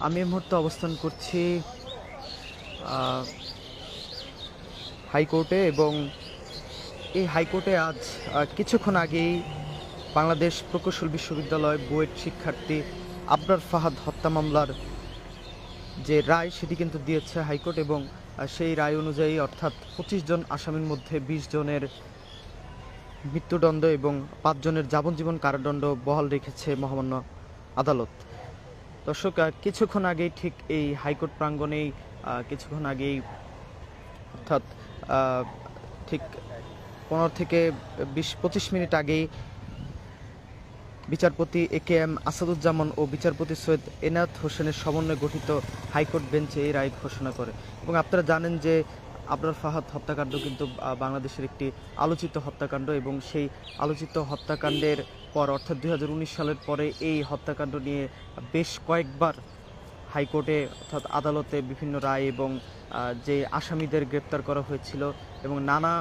আমি এই মুহূর্তে অবস্থান করছি হাইকোর্টে এবং এই হাইকোর্টে আজ কিছুক্ষণ আগেই বাংলাদেশ প্রকৌশল বিশ্ববিদ্যালয় বুয়েট শিক্ষার্থী আবরার ফাহাদ হত্যা মামলার যে রায় সেটি কিন্তু দিয়েছে হাইকোর্ট এবং সেই রায় অনুযায়ী অর্থাৎ পঁচিশ জন আসামির মধ্যে বিশ জনের মৃত্যুদণ্ড এবং পাঁচজনের যাবজ্জীবন কারাদণ্ড বহাল রেখেছে মহামান্য আদালত। দর্শক কিছুক্ষণ আগেই ঠিক এই হাইকোর্ট প্রাঙ্গণেই কিছুক্ষণ আগেই, অর্থাৎ ঠিক পনেরো থেকে বিশ, পঁচিশ মিনিট আগেই বিচারপতি এ কে এম আসাদুজ্জামান ও বিচারপতি সৈয়দ এনায়েত হোসেনের সমন্বয়ে গঠিত হাইকোর্ট বেঞ্চে এই রায় ঘোষণা করে। এবং আপনারা জানেন যে আবরার ফাহাদ হত্যাকাণ্ড কিন্তু বাংলাদেশের একটি আলোচিত হত্যাকাণ্ড এবং সেই আলোচিত হত্যাকাণ্ডের পর, অর্থাৎ দু হাজার উনিশ সালের পরে এই হত্যাকাণ্ড নিয়ে বেশ কয়েকবার হাইকোর্টে, অর্থাৎ আদালতে বিভিন্ন রায় এবং যে আসামিদের গ্রেপ্তার করা হয়েছিল এবং নানা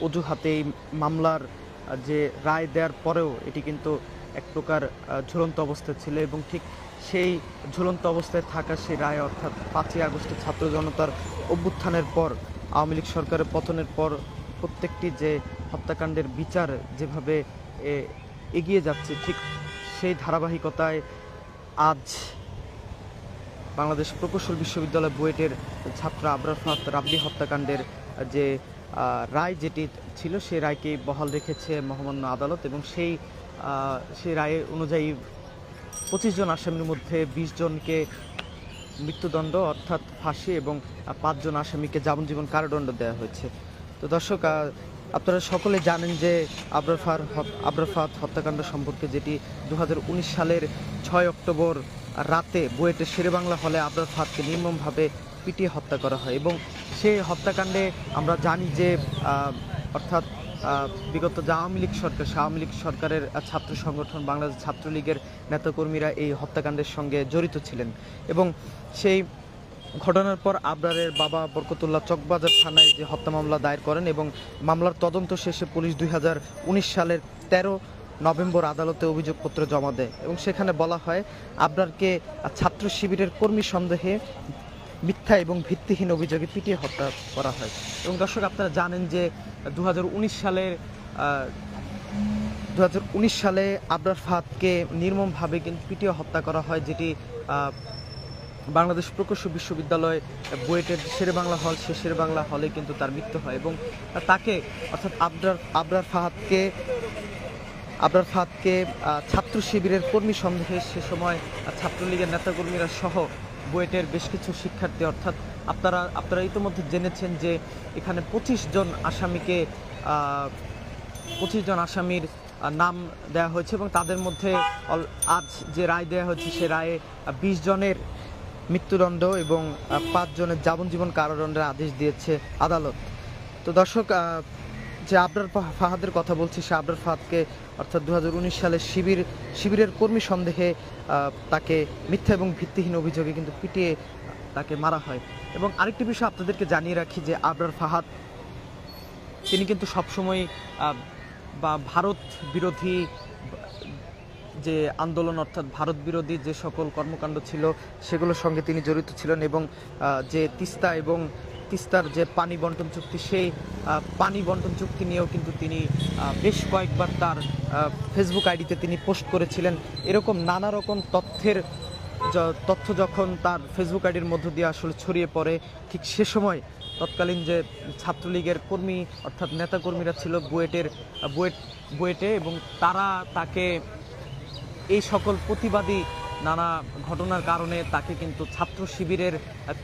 অজুহাতে এই মামলার যে রায় দেওয়ার পরেও এটি কিন্তু এক প্রকার ঝুলন্ত অবস্থায় ছিল এবং ঠিক সেই ঝুলন্ত অবস্থায় থাকা সেই রায় অর্থাৎ পাঁচই আগস্টে ছাত্র জনতার অভ্যুত্থানের পর, আওয়ামী লীগ সরকারের পতনের পর প্রত্যেকটি যে হত্যাকাণ্ডের বিচার যেভাবে এগিয়ে যাচ্ছে, ঠিক সেই ধারাবাহিকতায় আজ বাংলাদেশ প্রকৌশল বিশ্ববিদ্যালয় বুয়েটের ছাত্র আবরার রাবলি হত্যাকাণ্ডের যে রায় যেটি ছিল, সেই রায়কে বহাল রেখেছে মহামান্য আদালত এবং সেই সেই রায় অনুযায়ী পঁচিশ জন আসামির মধ্যে বিশ জনকে মৃত্যুদণ্ড, অর্থাৎ ফাঁসি এবং পাঁচজন আসামিকে যাবজ্জীবন কারাদণ্ড দেওয়া হয়েছে। তো দর্শক আপনারা সকলে জানেন যে আবরার ফার আবরার ফাহাদ হত্যাকাণ্ড সম্পর্কে যেটি দু হাজার উনিশ সালের ছয় অক্টোবর রাতে বুয়েটের শেরেবাংলা হলে আবরার ফাহাদকে নির্মমভাবে পিটিয়ে হত্যা করা হয় এবং সেই হত্যাকাণ্ডে আমরা জানি যে অর্থাৎ বিগত আওয়ামী লীগ সরকার আওয়ামী লীগ সরকারের ছাত্র সংগঠন বাংলাদেশ ছাত্রলীগের নেতাকর্মীরা এই হত্যাকাণ্ডের সঙ্গে জড়িত ছিলেন এবং সেই ঘটনার পর আবরারের বাবা বরকতুল্লাহ চকবাজার থানায় যে হত্যা মামলা দায়ের করেন এবং মামলার তদন্ত শেষে পুলিশ দুই হাজার উনিশ সালের তেরো নভেম্বর আদালতে অভিযোগপত্র জমা দেয় এবং সেখানে বলা হয়, আবরারকে ছাত্র শিবিরের কর্মী সন্দেহে মিথ্যা এবং ভিত্তিহীন অভিযোগে পিটিয়ে হত্যা করা হয়। এবং দর্শক, আপনারা জানেন যে দু সালের দু হাজার উনিশ সালে আবরার ফাহাদকে নির্মমভাবে কিন্তু পিটিয়ে হত্যা করা হয়, যেটি বাংলাদেশ প্রকৌশল বিশ্ববিদ্যালয় বুয়েটের শেরে বাংলা হল, সে শেরে বাংলা হলে কিন্তু তার মৃত্যু হয় এবং তাকে, অর্থাৎ আবরার আবরার ফাহাদকে আবরার ফাহাদকে ছাত্র শিবিরের কর্মী সন্দেহে সে সময় ছাত্রলীগের নেতাকর্মীরা সহ বুয়েটের বেশ কিছু শিক্ষার্থী অর্থাৎ আপনারা আপনারা ইতিমধ্যে জেনেছেন যে এখানে পঁচিশ জন আসামিকে পঁচিশ জন আসামির নাম দেওয়া হয়েছে এবং তাদের মধ্যে আজ যে রায় দেওয়া হয়েছে সে রায়ে বিশ জনের মৃত্যুদণ্ড এবং আহ, পাঁচ জনের যাবজ্জীবন কারাদণ্ডের আদেশ দিয়েছে আদালত। তো দর্শক যে আবরার ফাহাদের কথা বলছি, সে আবরার ফাহাদকে অর্থাৎ দু হাজার উনিশ সালে শিবির, শিবিরের কর্মী সন্দেহে তাকে মিথ্যা এবং ভিত্তিহীন অভিযোগে কিন্তু পিটিয়ে তাকে মারা হয়। এবং আরেকটি বিষয় আপনাদেরকে জানিয়ে রাখি যে আবরার ফাহাদ, তিনি কিন্তু সবসময় বা ভারত বিরোধী, যে আন্দোলন অর্থাৎ ভারত বিরোধী যে সকল কর্মকাণ্ড ছিল, সেগুলোর সঙ্গে তিনি জড়িত ছিলেন এবং যে তিস্তা এবং তিস্তার যে পানি বন্টন চুক্তি, সেই পানি বন্টন চুক্তি নিয়েও কিন্তু তিনি বেশ কয়েকবার তার ফেসবুক আইডিতে তিনি পোস্ট করেছিলেন। এরকম নানা রকম তথ্যের তথ্য যখন তার ফেসবুক আইডির মধ্য দিয়ে আসলে ছড়িয়ে পড়ে, ঠিক সে সময় তৎকালীন যে ছাত্রলীগের কর্মী, অর্থাৎ নেতাকর্মীরা ছিল বুয়েটের, বুয়েট, বুয়েটে এবং তারা তাকে এই সকল প্রতিবাদী নানা ঘটনার কারণে তাকে কিন্তু ছাত্র শিবিরের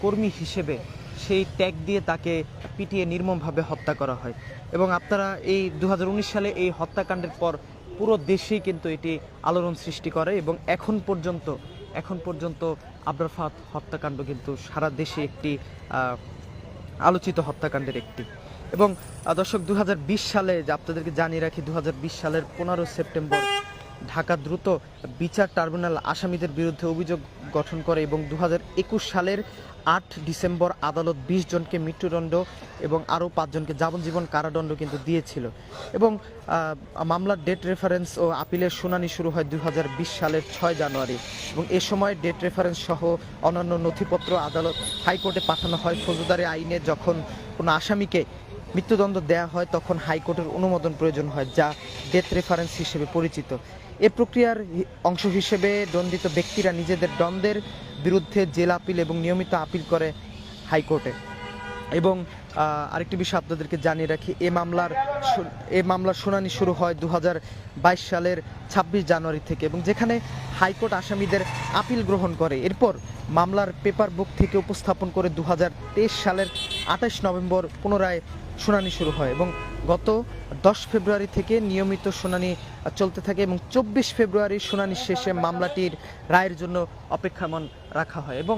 কর্মী হিসেবে সেই ট্যাগ দিয়ে তাকে পিটিয়ে নির্মমভাবে হত্যা করা হয়। এবং আপনারা এই দু হাজার উনিশ সালে এই হত্যাকাণ্ডের পর পুরো দেশেই কিন্তু এটি আলোড়ন সৃষ্টি করে এবং এখন পর্যন্ত এখন পর্যন্ত আবরার ফাহাদ হত্যাকাণ্ড কিন্তু সারা দেশে একটি আলোচিত হত্যাকাণ্ডের একটি। এবং দর্শক দু হাজার বিশ সালে যে আপনাদেরকে জানিয়ে রাখি দু হাজার বিশ সালের পনেরো সেপ্টেম্বর ঢাকা দ্রুত বিচার ট্রাইব্যুনাল আসামিদের বিরুদ্ধে অভিযোগ গঠন করে এবং দু হাজার একুশ সালের আট ডিসেম্বর আদালত বিশ জনকে মৃত্যুদণ্ড এবং আরও পাঁচজনকে যাবজ্জীবন কারাদণ্ড কিন্তু দিয়েছিল। এবং মামলার ডেট রেফারেন্স ও আপিলের শুনানি শুরু হয় দুই হাজার বিশ সালের ছয় জানুয়ারি এবং এ সময় ডেট রেফারেন্স সহ অন্যান্য নথিপত্র আদালত, হাইকোর্টে পাঠানো হয়। ফৌজদারি আইনে যখন কোনো আসামিকে মৃত্যুদণ্ড দেওয়া হয়, তখন হাইকোর্টের অনুমোদন প্রয়োজন হয়, যা ডেথ রেফারেন্স হিসেবে পরিচিত। এ প্রক্রিয়ার অংশ হিসেবে দণ্ডিত ব্যক্তিরা নিজেদের দ্বন্দ্বের বিরুদ্ধে জেল আপিল এবং নিয়মিত আপিল করে হাইকোর্টে। এবং আরেকটি বিষয় আপনাদেরকে জানিয়ে রাখি, এ মামলার এ মামলার শুনানি শুরু হয় দু হাজার বাইশ সালের ছাব্বিশ জানুয়ারি থেকে এবং যেখানে হাইকোর্ট আসামিদের আপিল গ্রহণ করে। এরপর মামলার পেপার বুক থেকে উপস্থাপন করে দু হাজার তেইশ সালের আঠাশ নভেম্বর পুনরায় শুনানি শুরু হয় এবং গত দশ ফেব্রুয়ারি থেকে নিয়মিত শুনানি চলতে থাকে এবং চব্বিশ ফেব্রুয়ারি শুনানি শেষে মামলাটির রায়ের জন্য অপেক্ষামান রাখা হয় এবং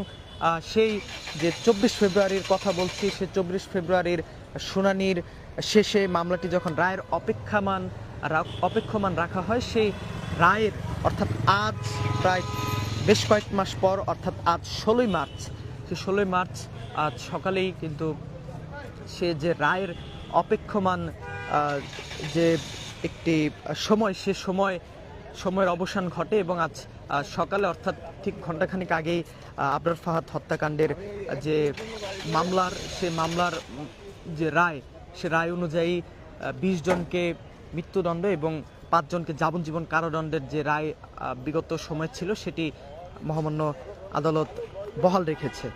সেই যে চব্বিশ ফেব্রুয়ারির কথা বলছি, সে চব্বিশ ফেব্রুয়ারির শুনানির শেষে মামলাটি যখন রায়ের অপেক্ষামান অপেক্ষমান রাখা হয়, সেই রায়ের, অর্থাৎ আজ প্রায় বেশ কয়েক মাস পর, অর্থাৎ আজ ষোলোই মার্চ, সেই ষোলোই মার্চ আজ সকালেই কিন্তু সে যে রায়ের অপেক্ষমান যে একটি সময়, সে সময়, সময়ের অবসান ঘটে এবং আজ সকালে অর্থাৎ ঠিক ঘন্টাখানিক আগেই আবরার ফাহাদ হত্যাকাণ্ডের যে মামলার, সে মামলার যে রায়, সে রায় অনুযায়ী বিশ জনকে মৃত্যুদণ্ড এবং পাঁচজনকে যাবজ্জীবন কারাদণ্ডের যে রায় বিগত সময় ছিল, সেটি মহামান্য আদালত বহাল রেখেছে।